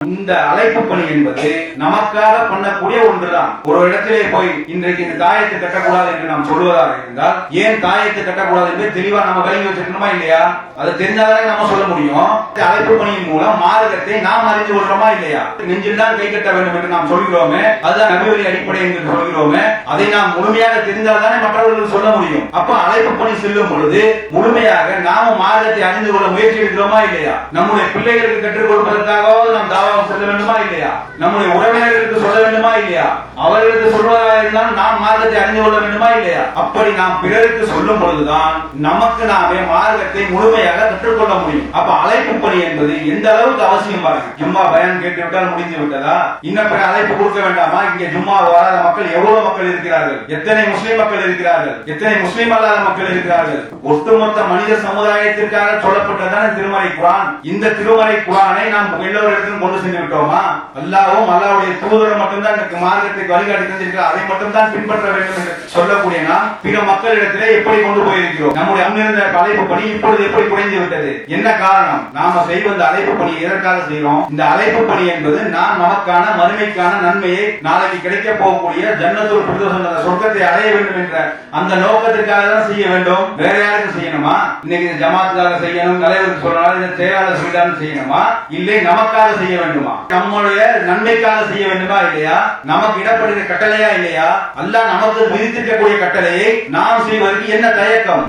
இந்த அழைப்பு பணி என்பது நமக்காக பண்ணக்கூடிய ஒன்றுதான். ஒரு இடத்திலே போய் இன்றைக்கு இந்த தாயத்தை கட்டக்கூடாது என்று நாம் சொல்வதாக இருந்தால் ஏன் தாயத்தை கட்டக்கூடாது என்று தெளிவா நம்ம விளங்கி வச்சிருக்கணுமா இல்லையா? அது தெரிஞ்சாதானே நம்ம சொல்ல முடியும். அழைப்பு பணியின் மூலம் மார்க்கத்தை நாம் அறிந்து கொள்றோமா இல்லையா? நெஞ்சில் தான் கை கட்ட வேண்டும் என்று நாம் சொல்கிறோமே அதுதான் நபிவழி அடிப்படை என்று சொல்கிறோமே அதை நாம் முழுமையாக தெரிந்தால்தானே மற்றவர்களுக்கு சொல்ல முடியும். அப்ப அழைப்பு பணி செல்லும் பொழுது முழுமையாக நாம மார்க்கத்தை அறிந்து கொள்ள முயற்சி எடுக்கிறோமா இல்லையா? நம்முடைய பிள்ளைகளுக்கு கற்றுக் கொடுப்பதற்காகவாவது நாம் தாவாக சொல்ல வேண்டுமா இல்லையா? நம்முடைய உறவினர்களுக்கு சொல்ல வேண்டுமா இல்லையா? அவர்களுக்கு சொல்வதாக இருந்தால் நாம் மார்க்கத்தை அறிந்து கொள்ள வேண்டுமா இல்லையா? அப்படி நாம் பிறருக்கு சொல்லும் பொழுதுதான் நமக்கு நாமே மார்க்கத்தை முழுமையாக கற்றுக்கொள்ள முடியும். அப்ப அழைப்பு பணி என்பது எந்த அளவுக்கு அவசியம் பாருங்க. ஜும்மா பயன் கேட்டு விட்டால் முடிந்து விட்டதா? இன்னும் பிற அழைப்பு கொடுக்க வேண்டாமா? இங்க ஜும்மா வராத மக்கள் எவ்வளவு மக்கள் இருக்கிறார்கள்? எத்தனை முஸ்லிம் மக்கள் இருக்கிறார்கள்? எத்தனை முஸ்லிம் அல்லாத மக்கள் இருக்கிறார்கள்? ஒட்டுமொத்த மனித சமுதாயத்திற்காக சொல்லப்பட்டதான திருமலை குரான்? இந்த திருமலை குரானை நாம் எல்லோரிடத்திலும் கொண்டு செஞ்சு விட்டோமா அல்லாவும் அல்லாவுடைய தூதர் மட்டும்தான் எனக்கு மார்க்கத்துக்கு வழிகாட்டி தந்திருக்கிறார். அதை மட்டும்தான் பின்பற்ற வேண்டும் என்று சொல்லக்கூடிய நாம் பிற மக்களிடத்திலே எப்படி கொண்டு போயிருக்கிறோம்? நம்முடைய அங்கிருந்த அழைப்பு பணி இப்பொழுது எப்படி குறைந்து விட்டது? என்ன காரணம்? நாம செய்வ இந்த அழைப்பு பணி எதற்காக செய்கிறோம்? இந்த அழைப்பு பணி என்பது நாம் நமக்கான மறுமைக்கான நன்மையை நாளைக்கு கிடைக்க போகக்கூடிய ஜன்னத்தூர் பிரதோஷம் சொர்க்கத்தை அடைய வேண்டும் என்ற அந்த நோக்கத்திற்காக தான் செய்ய வேண்டும். வேற யாருக்கு செய்யணுமா? இன்னைக்கு ஜமாத்துக்காக செய்யணும் தலைவருக்கு சொல்லணும் இந்த செயலாளர் செய்யணுமா? இல்லை நமக்காக செய்ய வேண்டும். நம்முடைய நன்மைக்காக செய்ய வேண்டுமா இல்லையா? நமக்கு இடப்படுகிற கட்டளையா இல்லையா? அல்லாஹ் நமக்கு விதித்திருக்கக்கூடிய கட்டளையை நாம் செய்வதற்கு என்ன தயக்கம்?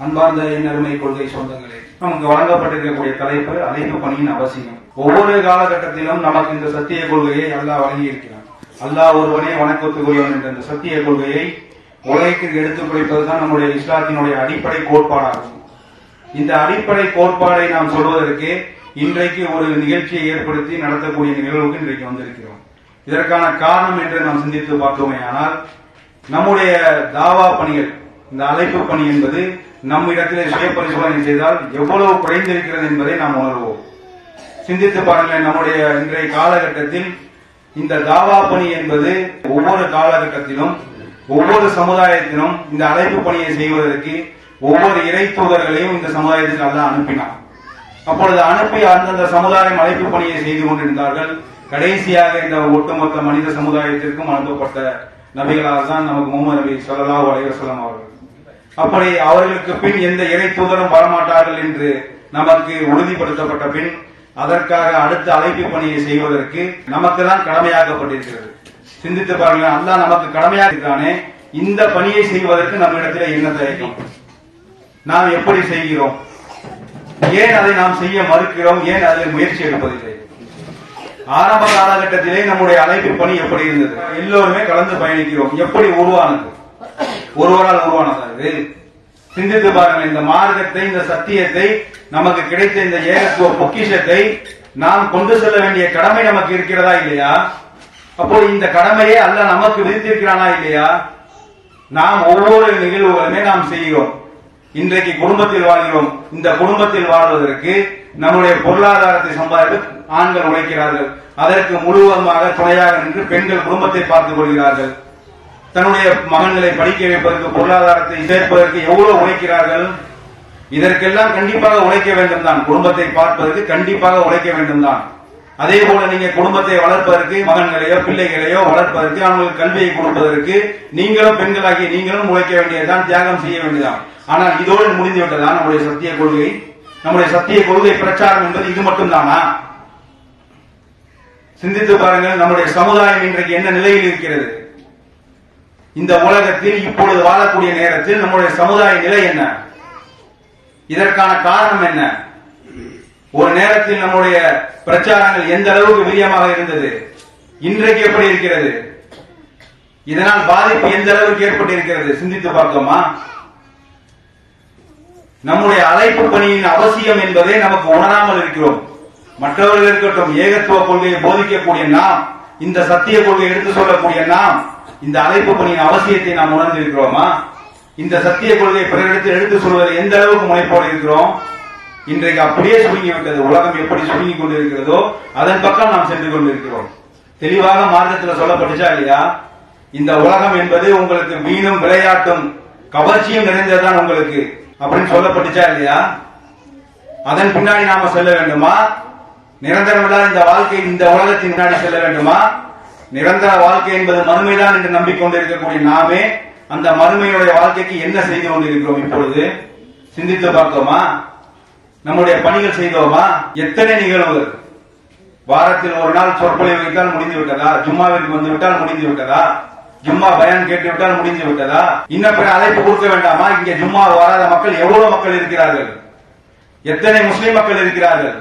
அன்பார்ந்த என் அருமை கொள்கை சொந்தங்களே நமக்கு வழங்கப்பட்டிருக்கக்கூடிய தலைப்பு அழைப்பு பணியின் அவசியம். ஒவ்வொரு காலகட்டத்திலும் நமக்கு இந்த சத்திய கொள்கையை அல்லாஹ் வழங்கி இருக்கிறான் அல்லாஹ் ஒருவனே வணக்கத்துக்குரியவன் என்ற இந்த சத்திய கொள்கையை உலகிற்கு எடுத்துக் குறைப்பதுதான் நம்முடைய இஸ்லாத்தினுடைய அடிப்படை கோட்பாடாகும். இந்த அடிப்படை கோட்பாடை நாம் சொல்வதற்கு இன்றைக்கு ஒரு நிகழ்ச்சியை ஏற்படுத்தி நடத்தக்கூடிய நிகழ்வுக்கு இன்றைக்கு வந்திருக்கிறோம். இதற்கான காரணம் என்று நாம் சிந்தித்து பார்த்தோமே ஆனால் நம்முடைய தாவா பணிகள் இந்த அழைப்பு பணி என்பது நம்மிடத்திலே சுய பரிசோதனை செய்தால் எவ்வளவு குறைந்திருக்கிறது என்பதை நாம் உணர்வோம். சிந்தித்து பாருங்கள் நம்முடைய இன்றைய காலகட்டத்தில் இந்த தாவா பணி என்பது ஒவ்வொரு காலகட்டத்திலும் ஒவ்வொரு சமுதாயத்திலும் இந்த அழைப்பு பணியை செய்வதற்கு ஒவ்வொரு இறை தூதர்களையும் இந்த சமுதாயத்துக்கு தான் அனுப்பினான். அப்பொழுது அனுப்பி அந்தந்த சமுதாயம் அழைப்பு பணியை செய்து கொண்டிருந்தார்கள். கடைசியாக இந்த ஒட்டுமொத்த மனித சமுதாயத்திற்கும் அனுப்பப்பட்ட நபிகளாக தான் நமக்கு முகமது நபி சொல்லலா வலைவசலம் அவர்கள். அப்படி அவர்களுக்கு பின் எந்த இறை தூதரும் வரமாட்டார்கள் என்று நமக்கு உறுதிப்படுத்தப்பட்ட பின் அதற்காக அடுத்த அழைப்பு பணியை செய்வதற்கு நமக்கு தான் கடமையாக்கப்பட்டிருக்கிறது. சிந்தித்து பாருங்கள் அல்லாஹ் நமக்கு கடமையாக இருக்கானே இந்த பணியை செய்வதற்கு நம்மிடத்தில் என்ன தயக்கம் நாம் எப்படி செய்கிறோம்? ஏன் அதை நாம் செய்ய மறுக்கிறோம்? ஏன் அதில் முயற்சி எடுப்பதில்லை ஆரம்ப காலகட்டத்திலே நம்முடைய அழைப்பு பணி எப்படி இருந்தது? எல்லோருமே கலந்து பயணிக்கிறோம். எப்படி உருவானது? ஒருவரால் உருவானதா இது? சிந்தித்து பாருங்கள் இந்த மார்க்கத்தை இந்த சத்தியத்தை நமக்கு கிடைத்த இந்த ஏகத்துவ பொக்கிஷத்தை நாம் கொண்டு செல்ல வேண்டிய கடமை நமக்கு இருக்கிறதா இல்லையா? அப்போ இந்த கடமையை அல்ல நமக்கு விதித்திருக்கிறானா இல்லையா? நாம் ஒவ்வொரு நிகழ்வுகளுமே நாம் செய்கிறோம். இன்றைக்கு குடும்பத்தில் வாழ்கிறோம். இந்த குடும்பத்தில் வாழ்வதற்கு நம்முடைய பொருளாதாரத்தை சம்பாதித்து ஆண்கள் உழைக்கிறார்கள். அதற்கு முழுவதுமாக துணையாக நின்று பெண்கள் குடும்பத்தை பார்த்துக் கொள்கிறார்கள். தன்னுடைய மகன்களை படிக்க வைப்பதற்கு பொருளாதாரத்தை சேர்ப்பதற்கு எவ்வளவு உழைக்கிறார்கள்? இதற்கெல்லாம் கண்டிப்பாக உழைக்க வேண்டும் தான் குடும்பத்தை பார்ப்பதற்கு கண்டிப்பாக உழைக்க வேண்டும் தான் அதே போல நீங்க குடும்பத்தை வளர்ப்பதற்கு மகன்களையோ பிள்ளைகளையோ வளர்ப்பதற்கு அவங்களுக்கு கல்வியை கொடுப்பதற்கு நீங்களும் பெண்களாகி நீங்களும் உழைக்க வேண்டியதுதான் தியாகம் செய்ய வேண்டியதான் ஆனால் இதோடு முடிந்து விட்டதான் நம்முடைய சத்திய கொள்கை? நம்முடைய சத்திய கொள்கை பிரச்சாரம் என்பது இது மட்டும்தானா? சிந்தித்து பாருங்கள் நம்முடைய சமுதாயம் இன்றைக்கு என்ன நிலையில் இருக்கிறது? இந்த உலகத்தில் இப்பொழுது வாழக்கூடிய நேரத்தில் நம்முடைய சமுதாய நிலை என்ன? இதற்கான காரணம் என்ன? ஒரு நேரத்தில் நம்முடைய பிரச்சாரங்கள் எந்த அளவுக்கு வீரியமாக இருந்தது? இன்றைக்கு எப்படி இருக்கிறது? இதனால் பாதிப்பு எந்த அளவுக்கு ஏற்பட்டிருக்கிறது? சிந்தித்து பார்த்தோமா? நம்முடைய அழைப்பு பணியின் அவசியம் என்பதை நமக்கு உணராமல் இருக்கிறோம். மற்றவர்கள் இருக்கட்டும் ஏகத்துவ கொள்கையை போதிக்கக்கூடிய நாம் இந்த சத்திய கொள்கையை எடுத்து சொல்லக்கூடிய நாம் இந்த அழைப்பு பணியின் அவசியத்தை நாம் உணர்ந்திருக்கிறோமா? இந்த சத்திய கொள்கையை பிறரிடத்தில் எடுத்து சொல்வதை எந்த அளவுக்கு முனைப்போடு இருக்கிறோம்? இன்றைக்கு அப்படியே சுருங்கி விட்டது. உலகம் எப்படி சுருங்கி கொண்டிருக்கிறதோ அதன் பக்கம் நாம் சென்று கொண்டிருக்கிறோம். தெளிவாக மார்க்கத்தில் சொல்லப்பட்டுச்சா இல்லையா? இந்த உலகம் என்பது உங்களுக்கு வீணும் விளையாட்டும் கவர்ச்சியும் நிறைந்ததுதான் உங்களுக்கு. அப்படின்னு சொல்லப்பட்டுச்சா இல்லையா? அதன் பின்னாடி நாம செல்ல வேண்டுமா? நிரந்தரமில்லாத இந்த வாழ்க்கை இந்த உலகத்தின் பின்னாடி செல்ல வேண்டுமா? நிரந்தர வாழ்க்கை என்பது மறுமைதான் என்று நம்பிக்கொண்டிருக்கக்கூடிய நாமே அந்த மறுமையுடைய வாழ்க்கைக்கு என்ன செய்து கொண்டிருக்கிறோம் இப்பொழுது? சிந்தித்து பார்த்தோமா நம்முடைய பணிகள் செய்தோமா? எத்தனை நிகழ்வு வாரத்தில் ஒரு நாள் சொற்பொழிவு வைத்தால் முடிந்து விட்டதா? ஜும்மாவிற்கு வந்து விட்டால் முடிந்து விட்டதா? ஜும்மா பயன் கேட்டு விட்டால் முடிந்து விட்டதா? இன்னும் பிற அழைப்பு கொடுக்க வேண்டாமா? இங்கே ஜும்மா வராத மக்கள் எவ்வளவு மக்கள் இருக்கிறார்கள்? எத்தனை முஸ்லிம் மக்கள் இருக்கிறார்கள்?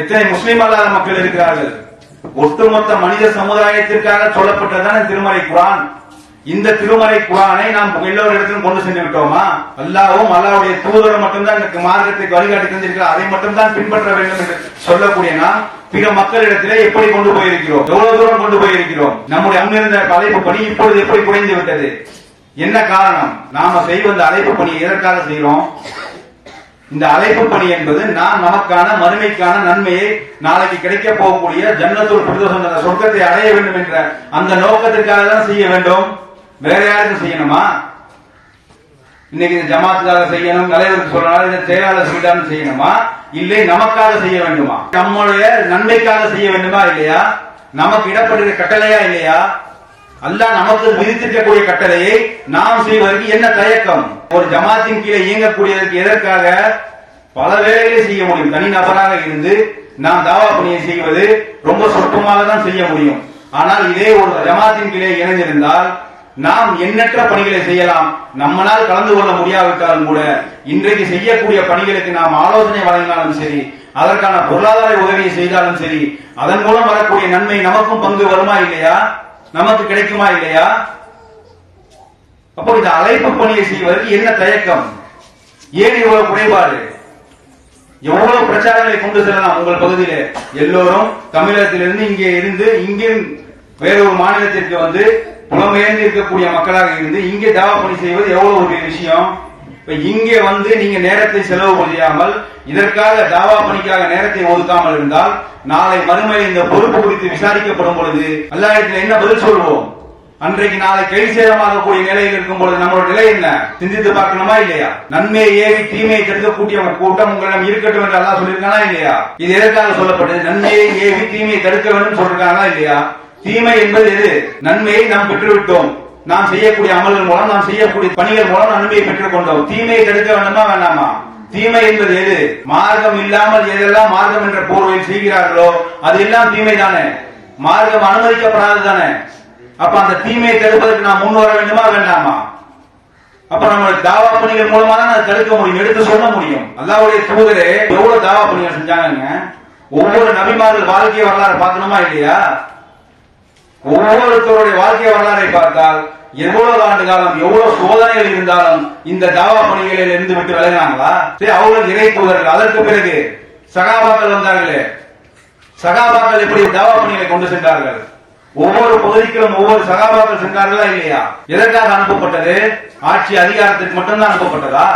எத்தனை முஸ்லிம் அல்லாத மக்கள் இருக்கிறார்கள்? ஒட்டுமொத்த மனித சமுதாயத்திற்காக சொல்லப்பட்டதான திருமலை குரான். இந்த திருமலை குரானை நாம் எல்லோரிடத்திலும் கொண்டு சென்று விட்டோமா? அல்லாவும் அல்லாவுடைய தூதர் மட்டும்தான் எனக்கு மார்க்கத்துக்கு வழிகாட்டி தந்திருக்கிறார். அதை மட்டும்தான் பின்பற்ற வேண்டும் என்று சொல்லக்கூடிய நாம் பிற மக்களிடத்திலே எப்படி கொண்டு போயிருக்கிறோம்? எவ்வளவு தூரம் கொண்டு போயிருக்கிறோம்? நம்முடைய அங்கிருந்த அழைப்பு பணி இப்பொழுது எப்படி குறைந்து விட்டது? என்ன காரணம்? நாம செய்வந்த அழைப்பு பணியை எதற்காக செய்கிறோம்? இந்த அழைப்பு பணி என்பது நாம் நமக்கான மறுமைக்கான நன்மையை நாளைக்கு கிடைக்க போகக்கூடிய ஜன்னத்தூர் பிரதோஷம் சொர்க்கத்தை அடைய வேண்டும் என்ற அந்த நோக்கத்திற்காக தான் செய்ய வேண்டும். வேற யாருக்கும் செய்யணுமா? இன்னைக்கு இந்த ஜமாத்துக்காக செய்யணும் தலைவருக்கு சொல்லணும் இந்த செயலாளர் சொல்லிட்டாலும் செய்யணுமா? இல்லை நமக்காக செய்ய வேண்டுமா? நம்முடைய நன்மைக்காக செய்ய வேண்டுமா இல்லையா? நமக்கு இடப்படுகிற கட்டளையா இல்லையா? அல்ல நமக்கு விதித்திருக்கக்கூடிய கட்டளையை நாம் செய்வதற்கு என்ன தயக்கம்? ஒரு ஜமாத்தின் கீழே இயங்கக்கூடியதற்கு எதற்காக? பல வேலைகளை செய்ய முடியும். தனி நபராக இருந்து நாம் தாவா பணியை செய்வது ரொம்ப சொற்பமாக தான் செய்ய முடியும். ஆனால் இதே ஒரு ஜமாத்தின் கீழே இணைந்திருந்தால் நாம் எண்ணற்ற பணிகளை செய்யலாம். நம்மளால் கலந்து கொள்ள முடியாவிட்டாலும் கூட இன்றைக்கு செய்யக்கூடிய பணிகளுக்கு நாம் ஆலோசனை வழங்கினாலும் சரி அதற்கான பொருளாதார உதவியை செய்தாலும் சரி அதன் மூலம் வரக்கூடிய நன்மை நமக்கும் பங்கு வருமா இல்லையா? நமக்கு கிடைக்குமா இல்லையா? அப்போ இந்த அழைப்பு பணியை செய்வதற்கு என்ன தயக்கம்? ஏன் இவ்வளவு குறைபாடு? எவ்வளவு பிரச்சாரங்களை கொண்டு செல்லலாம் உங்கள் பகுதியிலே? எல்லோரும் தமிழகத்திலிருந்து இங்கே இருந்து இங்கே வேறொரு மாநிலத்திற்கு வந்து புலம்பெயர்ந்து இருக்கக்கூடிய மக்களாக இருந்து இங்கே தாவா பணி செய்வது எவ்வளவு ஒரு விஷயம்? இப்ப இங்கே வந்து நீங்க நேரத்தை செலவு செய்யாமல் இதற்காக தாவா பணிக்காக நேரத்தை ஒதுக்காமல் இருந்தால் நாளை மறுமையில் இந்த பொறுப்பு குறித்து விசாரிக்கப்படும் பொழுது அல்லாஹ்விடத்தில் என்ன பதில் சொல்வோம்? அன்றைக்கு நாளை கை சேதமாகக்கூடிய நிலையில் இருக்கும் பொழுது நம்மளோட நிலை என்ன? சிந்தித்து பார்க்கணுமா இல்லையா? நன்மையை ஏவி தீமையை தடுக்கக்கூடிய கூட்டம் உங்களிடம் இருக்கட்டும் என்று எல்லாம் சொல்லியிருக்கானா இல்லையா? இது எதற்காக சொல்லப்பட்டது? நன்மையை ஏவி தீமையை தடுக்க வேண்டும் சொல்லிருக்காங்களா இல்லையா? தீமை என்பது எது நன்மையை நாம் பெற்றுவிட்டோம். நாம் செய்யக்கூடிய அமல்கள் மூலம் நாம் செய்யக்கூடிய பணிகள் மூலம் நன்மையை பெற்றுக் கொண்டோம். தீமையை தடுக்க வேண்டுமா வேண்டாமா? தீமை என்பது எது? மார்க்கம் இல்லாமல் எதெல்லாம் மார்க்கம் என்ற போர்வையில் செய்கிறார்களோ அது எல்லாம் தீமை தானே. மார்க்கம் அனுமதிக்கப்படாது தானே. அப்ப அந்த தீமையை தடுப்பதற்கு நாம் முன் வர வேண்டுமா வேண்டாமா? அப்ப நம்ம தாவா பணிகள் மூலமா தான் அதை தடுக்க முடியும் எடுத்து சொல்ல முடியும். அல்லாவுடைய தூதரே எவ்வளவு தாவா பணிகள் செஞ்சாங்க ஒவ்வொரு நபிமார்கள் வாழ்க்கை வரலாறு பார்க்கணுமா இல்லையா? ஒவ்வொருத்தருடைய வாழ்க்கை வரலாறை பார்த்தால் எவ்வளவு ஆண்டு காலம் எவ்வளவு சோதனைகள் இருந்தாலும் இந்த தாவா பணிகளில் இருந்து விட்டு விலகினாங்களா? சரி அவங்களுக்கு இறை தூதர்கள். அதற்கு பிறகு சகாபாக்கள் வந்தார்களே. சகாபாக்கள் எப்படி தாவா பணிகளை கொண்டு சென்றார்கள்? ஒவ்வொரு பகுதிக்கும் ஒவ்வொரு சகாபாக்கள் சென்றார்களா இல்லையா? எதற்காக அனுப்பப்பட்டது? ஆட்சி அதிகாரத்துக்கு மட்டும்தான் அனுப்பப்பட்டதா?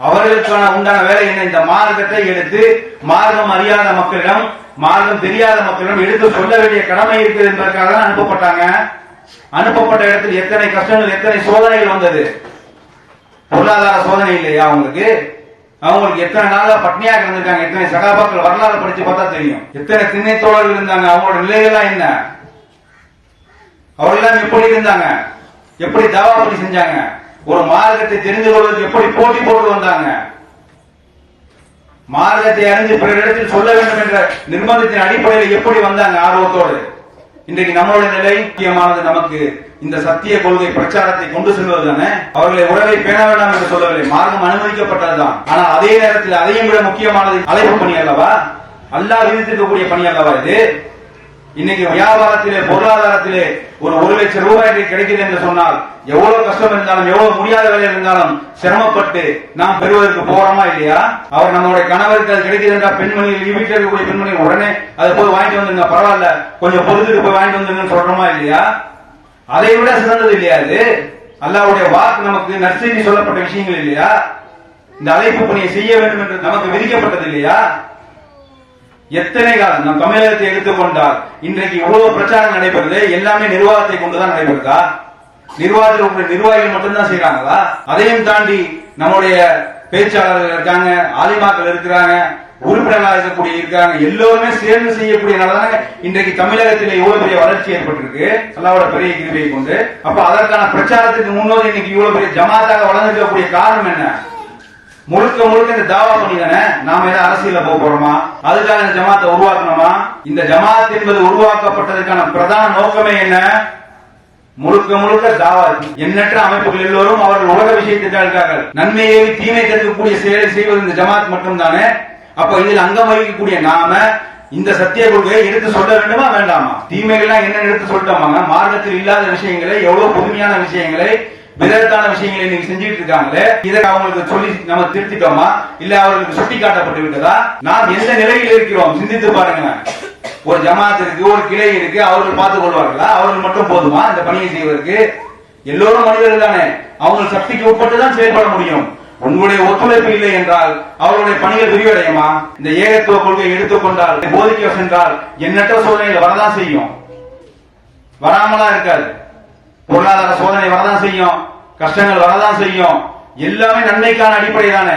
அவர்களுக்கான உண்டான வேலை என்ன? இந்த மார்க்கத்தை எடுத்து மார்க்கம் அறியாத மக்களிடம் மார்க்கம் தெரியாத மக்களிடம் எடுத்து சொல்ல வேண்டிய கடமை இருக்குது என்பதற்காக தான் அனுப்பப்பட்டாங்க. அனுப்பப்பட்ட இடத்தில் எத்தனை கஷ்டங்கள் எத்தனை சோதனைகள் வந்தது? பொருளாதார சோதனை இல்லையா அவங்களுக்கு அவங்களுக்கு எத்தனை நாளா பட்னியா இருந்திருக்காங்க எத்தனை சகாபாக்கள் வரலாறு படிச்சு பார்த்தா தெரியும். எத்தனை திண்ணை தோழர்கள் இருந்தாங்க அவங்களோட நிலைகள்லாம் என்ன? அவர்களெல்லாம் எப்படி இருந்தாங்க? எப்படி தவா பண்ணி செஞ்சாங்க? ஒரு மார்க்கத்தை தெரிந்து கொள்வதற்கு எப்படி போட்டி போட்டு வந்தாங்க? மார்க்கத்தை அறிந்து பிறரிடத்தில் சொல்ல வேண்டும் என்ற நிர்பந்தத்தின் அடிப்படையில் எப்படி வந்தாங்க ஆர்வத்தோடு? இன்றைக்கு நம்மளுடைய நிலை முக்கியமானது நமக்கு இந்த சத்திய கொள்கை பிரச்சாரத்தை கொண்டு செல்வது தானே? அவர்களை உறவை பேண வேண்டாம் என்று சொல்லவில்லை. மார்க்கம் அனுமதிக்கப்பட்டதுதான் ஆனால் அதே நேரத்தில் அதையும் விட முக்கியமானது அழைப்பு பணி அல்லவா? அல்லா விதித்திருக்கக்கூடிய பணி அல்லவா இது? இன்னைக்கு வியாபாரத்திலே பொருளாதாரத்திலே ஒரு ஒரு லட்சம் ரூபாய் கிடைக்குது என்று சொன்னால் எவ்வளவு கஷ்டம் இருந்தாலும் எவ்வளவு முடியாத வேலை இருந்தாலும் சிரமப்பட்டு நாம் பெறுவதற்கு போறோமா இல்லையா? அவர் நம்மளுடைய கணவருக்கு அது கிடைக்குது என்றால் பெண்மணி வீட்டில் இருக்கக்கூடிய பெண்மணி உடனே அதை போய் வாங்கிட்டு வந்துருங்க பரவாயில்ல கொஞ்சம் பொறுத்துட்டு போய் வாங்கிட்டு வந்துருங்கன்னு சொல்றோமா இல்லையா? அதை விட சிறந்தது இல்லையா அது? அல்லாவுடைய வாக்கு நமக்கு நற்செய்தி சொல்லப்பட்ட விஷயங்கள் இல்லையா? இந்த அழைப்பு பணியை செய்ய வேண்டும் என்று நமக்கு விதிக்கப்பட்டது இல்லையா? எத்தனை காலம் நம் தமிழகத்தை எடுத்துக்கொண்டால் இன்றைக்கு இவ்வளவு பிரச்சாரம் நடைபெறுது. எல்லாமே நிர்வாகத்தை கொண்டுதான் நடைபெறுதா? நிர்வாகத்தில் உள்ள நிர்வாகிகள் மட்டும்தான் செய்யறாங்களா அதையும் தாண்டி நம்முடைய பேச்சாளர்கள் இருக்காங்க ஆலிமாக்கள் இருக்கிறாங்க உறுப்பினர்களாக இருக்கக்கூடிய இருக்காங்க. எல்லோருமே சேர்ந்து செய்யக்கூடியனாலதான் இன்றைக்கு தமிழகத்தில் இவ்வளவு பெரிய வளர்ச்சி ஏற்பட்டிருக்கு. அல்லாவோட பெரிய கிருபையை கொண்டு. அப்ப அதற்கான பிரச்சாரத்துக்கு முன்னோடி இன்னைக்கு இவ்வளவு பெரிய ஜமாத்தாக வளர்ந்துருக்கக்கூடிய காரணம் என்ன? முழுக்க முழுக்க இந்த தாவா பண்ணி தானே நாம ஏதாவது அரசியல போக போறோமா? அதுக்காக இந்த ஜமாத்தை உருவாக்கணுமா? இந்த ஜமாத் என்பது உருவாக்கப்பட்டதற்கான பிரதான நோக்கமே என்ன? முழுக்க முழுக்க தாவா எண்ணற்ற அமைப்புகள் எல்லோரும் அவர்கள் உலக விஷயத்திற்காக இருக்கார்கள் நன்மையை தீமை தடுக்கக்கூடிய செயலை செய்வது இந்த ஜமாத் மட்டும்தானே? அப்ப இதில் அங்கம் வகிக்கக்கூடிய நாம இந்த சத்திய கொள்கையை எடுத்து சொல்ல வேண்டுமா வேண்டாமா? தீமைகள்லாம் என்ன எடுத்து சொல்லிட்டோமாங்க. மார்க்கத்தில் இல்லாத விஷயங்களை எவ்வளவு புதுமையான விஷயங்களை விதத்தான விஷயங்களை நீங்க செஞ்சுட்டு இருக்காங்களே இதை அவங்களுக்கு சொல்லி நம்ம திருத்திட்டோமா? இல்ல அவர்களுக்கு சுட்டி காட்டப்பட்டு விட்டதா? நாம் எந்த நிலையில் இருக்கிறோம்? சிந்தித்து பாருங்க ஒரு ஜமாத் இருக்கு ஒரு கிளை இருக்கு அவர்கள் பார்த்துக் கொள்வார்களா? அவர்கள் மட்டும் போதுமா? இந்த பணியை செய்வதற்கு? எல்லோரும் மனிதர்கள் தானே. அவங்க சக்திக்கு உட்பட்டு தான் செயல்பட முடியும். உங்களுடைய ஒத்துழைப்பு இல்லை என்றால் அவர்களுடைய பணிகள் விரிவடையுமா? இந்த ஏகத்துவ கொள்கையை எடுத்துக்கொண்டால் போதிக்க சென்றால் எண்ணற்ற சோதனைகள் வரதான் செய்யும். வராமலா இருக்காது. பொருளாதார சோதனை வரதான் செய்யும். கஷ்டங்கள் வரதான் செய்யும். எல்லாமே நன்மைக்கான அடிப்படை தானே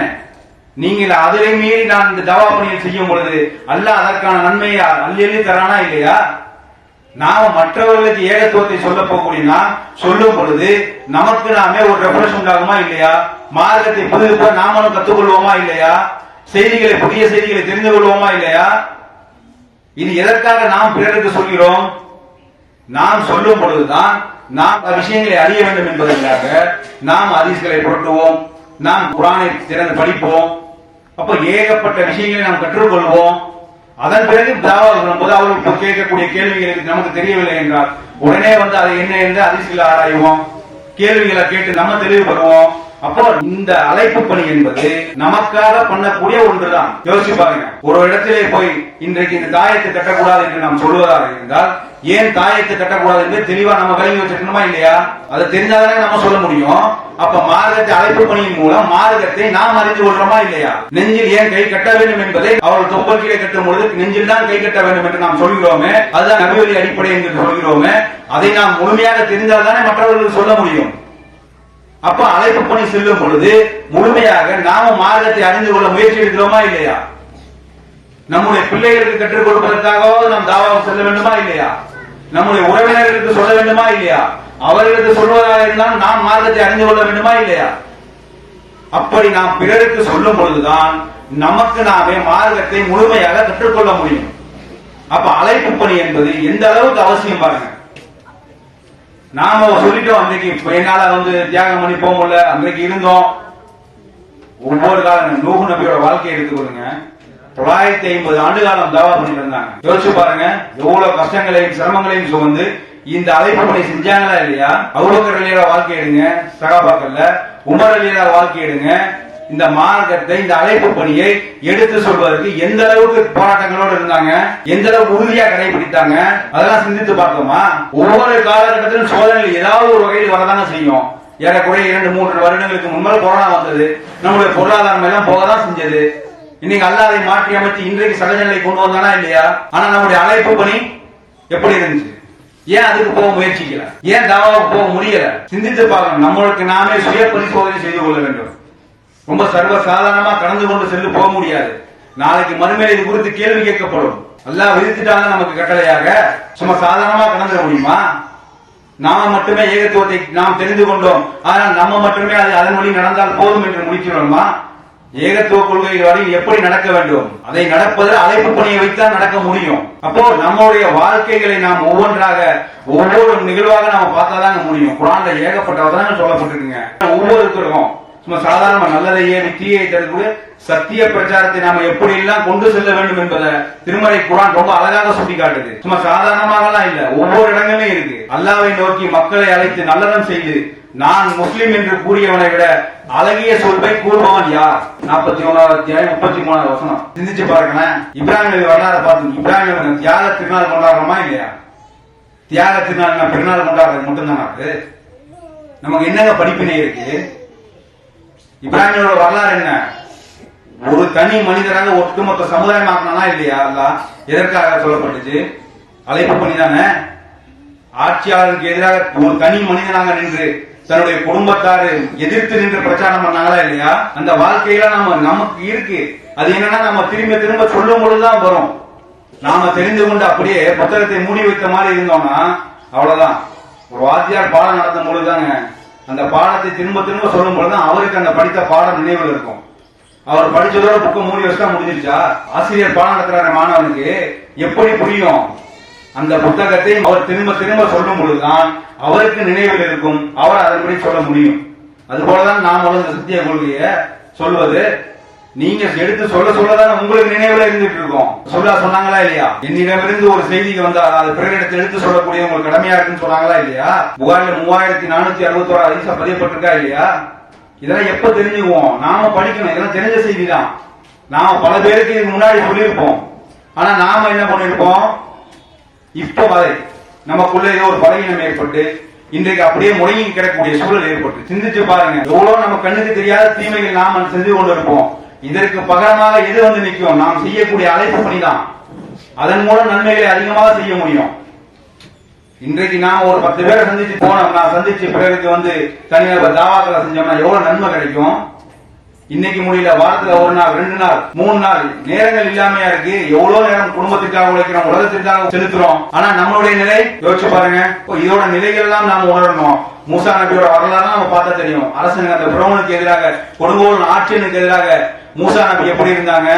நீங்கள் அதிலே மீறி நான் இந்த தவா பணியை செய்யும் பொழுது அல்ல அதற்கான நன்மையை அள்ளி தரானா இல்லையா? நாம மற்றவர்களுக்கு ஏகத்துவத்தை சொல்ல போகக்கூடிய சொல்லும் பொழுது நமக்கு நாமே ஒரு ரெஃப்ரெஷ் உண்டாகுமா இல்லையா? மார்க்கத்தை புதுப்ப நாமளும் கத்துக்கொள்வோமா இல்லையா? செய்திகளை புதிய செய்திகளை தெரிந்து கொள்வோமா இல்லையா? இது எதற்காக நாம் பிறருக்கு சொல்கிறோம்? நாம் சொல்லும் பொழுதுதான் நாம் விஷயங்களை அறிய வேண்டும் என்பதற்காக நாம் அதிசுகளை புரட்டுவோம். நாம் குரானை திறந்து படிப்போம். அப்ப ஏகப்பட்ட விஷயங்களை நாம் கற்றுக்கொள்வோம் அதன் பிறகு தாவா போது அவர்களுக்கு கேட்கக்கூடிய கேள்விகளுக்கு நமக்கு தெரியவில்லை என்றால் உடனே வந்து அதை என்ன என்று அதிசயில ஆராய்வோம். கேள்விகளை கேட்டு நம்ம தெளிவு பெறுவோம் அப்போ இந்த அழைப்பு பணி என்பது நமக்காக பண்ணக்கூடிய ஒன்றுதான். யோசிச்சு பாருங்க. ஒரு இடத்திலே போய் இன்றைக்கு இந்த தாயத்தை கட்டக்கூடாது என்று நாம் சொல்வதாக இருந்தால் ஏன் தாயத்தை கட்டக்கூடாது என்று தெளிவா நம்ம விளங்கி வச்சிருக்கணுமா இல்லையா? அதை தெரிஞ்சாதானே நம்ம சொல்ல முடியும். அப்ப மார்க்கத்தை அழைப்பு பணியின் மூலம் மார்க்கத்தை நாம் அறிந்து கொள்றோமா இல்லையா? நெஞ்சில் ஏன் கை கட்ட வேண்டும் என்பதை அவர்கள் தொப்பல் கட்டும் பொழுது நெஞ்சில் தான் கை கட்ட வேண்டும் என்று நாம் சொல்கிறோமே அதுதான் நபிவழி அடிப்படை என்று சொல்கிறோமே அதை நாம் முழுமையாக தெரிந்தால்தானே மற்றவர்களுக்கு சொல்ல முடியும். அப்ப அழைப்பு பணி செல்லும் பொழுது முழுமையாக நாம மார்க்கத்தை அறிந்து கொள்ள முயற்சி எடுக்கிறோமா இல்லையா? நம்முடைய பிள்ளைகளுக்கு கற்றுக் கொடுப்பதற்காகவாவது நாம் தாவாவுக்கு செல்ல வேண்டுமா இல்லையா? நம்முடைய உறவினர்களுக்கு சொல்ல வேண்டுமா இல்லையா? அவர்களுக்கு சொல்வதாக இருந்தால் நாம் மார்க்கத்தை அறிந்து கொள்ள வேண்டுமா இல்லையா? அப்படி நாம் பிறருக்கு சொல்லும் பொழுதுதான் நமக்கு நாமே மார்க்கத்தை முழுமையாக கற்றுக்கொள்ள முடியும். அப்ப அழைப்பு பணி என்பது எந்த அளவுக்கு அவசியம் பாருங்க. நாம சொல்லிட்டோம் அன்னைக்கு என்னால வந்து தியாகம் பண்ணி போக முடியல. அன்றைக்கு இருந்தோம். ஒவ்வொரு காலம் நூகு நபியோட வாழ்க்கையை எடுத்துக்கொள்ளுங்க. தொள்ளாயிரத்தி ஐம்பது ஆண்டு காலம் தாவா பண்ணிட்டு இருந்தாங்க யோசிச்சு பாருங்க. எவ்வளவு கஷ்டங்களையும் சிரமங்களையும் சுமந்து இந்த அழைப்பு பணி செஞ்சாங்களா இல்லையா? அவுபக்கர் அலியோட வாழ்க்கை எடுங்க. சகாபாக்கல்ல உமர் அலியோட வாழ்க்கை எடுங்க. இந்த மார்க்கத்தை இந்த அழைப்பு பணியை எடுத்து சொல்வதற்கு எந்த அளவுக்கு போராட்டங்களோடு இருந்தாங்க எந்த அளவுக்கு உறுதியா கடைபிடித்தாங்க அதெல்லாம் சிந்தித்து பார்த்தோமா ஒவ்வொரு காலகட்டத்திலும் சோதனைகள் ஏதாவது ஒரு வகையில் வரதானே செய்யும். ஏறக்குறைய இரண்டு மூன்று வருடங்களுக்கு முன்பால் கொரோனா வந்தது. நம்முடைய பொருளாதாரம் எல்லாம் போகதான் செஞ்சது. இன்னைக்கு அல்லாஹ் அதை மாற்றி அமைச்சு இன்றைக்கு சகஜ கொண்டு வந்தானா இல்லையா? ஆனா நம்முடைய அழைப்பு பணி எப்படி இருந்துச்சு? ஏன் அதுக்கு போக முயற்சிக்கல? ஏன் தாவாவுக்கு போக முடியல? சிந்தித்து பார்க்கணும். நம்மளுக்கு நாமே சுய பரிசோதனை செய்து கொள்ள வேண்டும். ரொம்ப சர்வ சாதாரணமா கடந்து கொண்டு சென்று போக முடியாது. நாளைக்கு மறுமையில இது குறித்து கேள்வி கேட்கப்படும். எல்லாம் விதித்துட்டாங்க நமக்கு கட்டளையாக? சும்மா சாதாரணமா கடந்துட முடியுமா? நாம மட்டுமே ஏகத்துவத்தை நாம் தெரிந்து கொண்டோம். ஆனால் நம்ம மட்டுமே அது அதன் வழி நடந்தால் போதும் என்று முடிக்கிறோமா? ஏகத்துவ கொள்கைகள் வரை எப்படி நடக்க வேண்டும்? அதை நடப்பதில் அழைப்பு பணியை வைத்தான் நடக்க முடியும். அப்போ நம்மளுடைய வாழ்க்கைகளை நாம் ஒவ்வொன்றாக ஒவ்வொரு நிகழ்வாக நாம பார்த்தாதாங்க முடியும். குரான்ல ஏகப்பட்டவதான் சொல்லப்பட்டிருக்குங்க. ஒவ்வொருத்தருக்கும். சும்மா சாதாரண நல்லதையே தீயை தரக்கூடிய சத்திய பிரச்சாரத்தை நாம எப்படி எல்லாம் கொண்டு செல்ல வேண்டும் என்பதை திருமலை குரான் ரொம்ப அழகாக சுட்டி காட்டுது சும்மா சாதாரணமாகலாம் இல்ல ஒவ்வொரு இடங்களிலும் இருக்கு. அல்லாவை நோக்கி மக்களை அழைத்து நல்லதம் செய்து நான் முஸ்லிம் என்று கூறியவனை விட அழகிய சொல்வை கூறுபவன் யார்? நாற்பத்தி ஒன்னாவது அத்தியாயம் முப்பத்தி மூணாவது வசனம். சிந்திச்சு பாருங்களேன் இப்ராஹிம் நபி வரலாறு பார்த்து இப்ராஹிம் நபி தியாக திருநாள் கொண்டாடுறோமா இல்லையா? தியாக திருநாள் பெருநாள் கொண்டாடுறது மட்டும்தான் அது? நமக்கு என்னங்க படிப்பினை இருக்கு? இப்ராஹிமோட வரலாறு என்ன? ஒரு தனி மனிதராக ஒட்டுமொத்த சமுதாயம் சமுதாயமாக்கணும்னா இல்லையா? அல்லாஹ் எதற்காக சொல்லப்பட்டுச்சு? அழைப்பு பண்ணி தானே ஆட்சியாளருக்கு எதிராக ஒரு தனி மனிதனாக நின்று தன்னுடைய குடும்பத்தாரு எதிர்த்து நின்று பிரச்சாரம் பண்ணாங்களா இல்லையா? அந்த வாழ்க்கையில நம்ம நமக்கு இருக்கு. அது என்னன்னா நம்ம திரும்ப திரும்ப சொல்லும் பொழுதுதான் வரும். நாம தெரிந்து கொண்டு அப்படியே புத்தகத்தை மூடி வைத்த மாதிரி இருந்தோம்னா அவ்வளவுதான். ஒரு வாத்தியார் பாடம் நடத்தும் பொழுதுதாங்க அந்த பாடத்தை திரும்ப திரும்ப சொல்லும் பொழுதுதான் அவருக்கு அந்த படித்த பாடம் நினைவில் இருக்கும். அவர் படிச்சதோட புக்கு மூணு வருஷம் முடிஞ்சிருச்சா? ஆசிரியர் பாடம் நடத்துறாரு மாணவனுக்கு. எப்படி புரியும்? அந்த புத்தகத்தை அவர் திரும்ப திரும்ப சொல்லும் பொழுதுதான் அவருக்கு நினைவில் இருக்கும். அவர் அதன்படி சொல்ல முடியும். அதுபோலதான் நாம் இந்த சத்திய கொள்கையை சொல்வது. நீங்க எடுத்து சொல்ல சொல்லதான் உங்களுக்கு நினைவுல இருந்துட்டு இருக்கோம். சொல்ல சொன்னாங்களா இல்லையா? என்னிடமிருந்து ஒரு செய்திக்கு வந்தா அது பிறரிடத்தில் எடுத்து சொல்லக்கூடிய உங்களுக்கு கடமையா இருக்குன்னு சொன்னாங்களா இல்லையா? புகாரில் மூவாயிரத்தி நானூத்தி அறுபத்தோரு அதிசா பதியப்பட்டிருக்கா இல்லையா? இதெல்லாம் எப்ப தெரிஞ்சுக்குவோம்? நாம படிக்கணும். இதெல்லாம் தெரிஞ்ச செய்தி தான் நாம பல பேருக்கு இதுக்கு முன்னாடி சொல்லியிருப்போம். ஆனா நாம என்ன பண்ணிருப்போம் இப்போ வரை நமக்குள்ள ஏதோ ஒரு பலவீனம் ஏற்பட்டு இன்றைக்கு அப்படியே முடங்கி கிடக்கக்கூடிய சூழல் ஏற்பட்டு சிந்திச்சு பாருங்க. எவ்வளவு நம்ம கண்ணுக்கு தெரியாத தீமைகள் நாம் செஞ்சு கொண்டு இருப்போம் இதற்கு பகரமாக எது வந்து நிற்கும்? நாம் செய்யக்கூடிய அழைப்பு பணிதான். அதன் மூலம் நன்மைகளை அதிகமாக செய்ய முடியும். இன்றைக்கு நான் ஒரு பத்து பேரை சந்திச்சு போனோம். நான் சந்திச்சு பிறருக்கு வந்து தனிநபர் தாவாக்களை செஞ்சோம்னா எவ்வளவு நன்மை கிடைக்கும்? இன்னைக்கு முடியல. வாரத்துல ஒரு நாள் ரெண்டு நாள் மூணு நாள். நேரங்கள் இல்லாமையா இருக்கு. எவ்வளவு நேரம் குடும்பத்துக்காக உழைக்கிறோம் உலகத்திற்காக செலுத்துறோம். ஆனா நம்மளுடைய நிலை யோசிச்சு பாருங்க. இதோட நிலைகள் எல்லாம் நாம உணரணும். மூசா நபியோட வரலாறு நம்ம பார்த்தா தெரியும். அரசனுக்கு அந்த பிரமனுக்கு எதிராக கொடுங்கோல் ஆட்சியனுக்கு எதிராக மூசா நபி எப்படி இருந்தாங்க?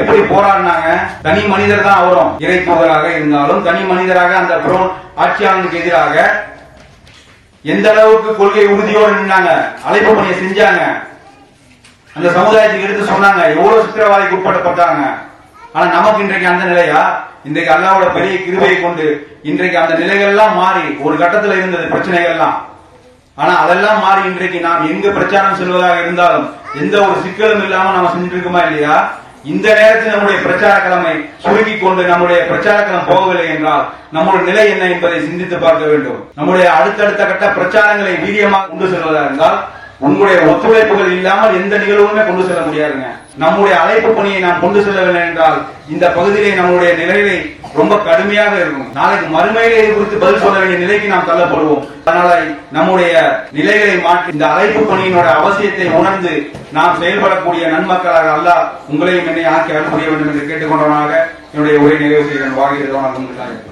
எப்படி போராடினாங்க? தனி மனிதர் தான் அவரும். இறை தூதராக இருந்தாலும் தனி மனிதராக அந்த பிரௌன் ஆட்சியாளனுக்கு எதிராக எந்த அளவுக்கு கொள்கை உறுதியோடு நின்றாங்க அழைப்பு பணியை செஞ்சாங்க. அந்த சமுதாயத்துக்கு எடுத்து சொன்னாங்க எவ்வளவு சித்திரவாதிக்கு உட்படுத்தப்பட்டாங்க? ஆனா நமக்கு இன்றைக்கு அந்த நிலையா? இன்றைக்கு அல்லாவோட பெரிய கிருபையை கொண்டு இன்றைக்கு அந்த நிலைகள்லாம் மாறி ஒரு கட்டத்துல இருந்தது பிரச்சனைகள்லாம். ஆனா அதெல்லாம் மாறி இன்றைக்கு நாம் எங்க பிரச்சாரம் செல்வதாக இருந்தாலும் எந்த ஒரு சிக்கலும் இல்லாம நாம செஞ்சுட்டு இருக்கோமா இல்லையா? இந்த நேரத்தில் நம்முடைய பிரச்சார கிழமை சுருக்கி கொண்டு நம்முடைய பிரச்சார கிளம் போகவில்லை என்றால் நம்முடைய நிலை என்ன என்பதை சிந்தித்து பார்க்க வேண்டும். நம்முடைய அடுத்தடுத்த கட்ட பிரச்சாரங்களை வீரியமாக கொண்டு செல்வதாக இருந்தால் உங்களுடைய ஒத்துழைப்புகள் இல்லாமல் எந்த நிகழ்வுமே கொண்டு செல்ல முடியாதுங்க. நம்முடைய அழைப்பு பணியை நாம் கொண்டு செல்லவில்லை என்றால் இந்த பகுதியிலே நம்முடைய நிலையிலே ரொம்ப கடுமையாக இருக்கும். நாளைக்கு மறுமையிலே இது குறித்து பதில் சொல்ல வேண்டிய நிலைக்கு நாம் தள்ளப்படுவோம். அதனால நம்முடைய நிலைகளை மாற்றி இந்த அழைப்பு பணியினோட அவசியத்தை உணர்ந்து நாம் செயல்படக்கூடிய நன்மக்களாக அல்லாஹ் உங்களையும் என்னை ஆக்கி அனுப்பிய வேண்டும் என்று கேட்டுக்கொண்டவனாக என்னுடைய உரை நிறைவு செய்கிறேன். வாகிறது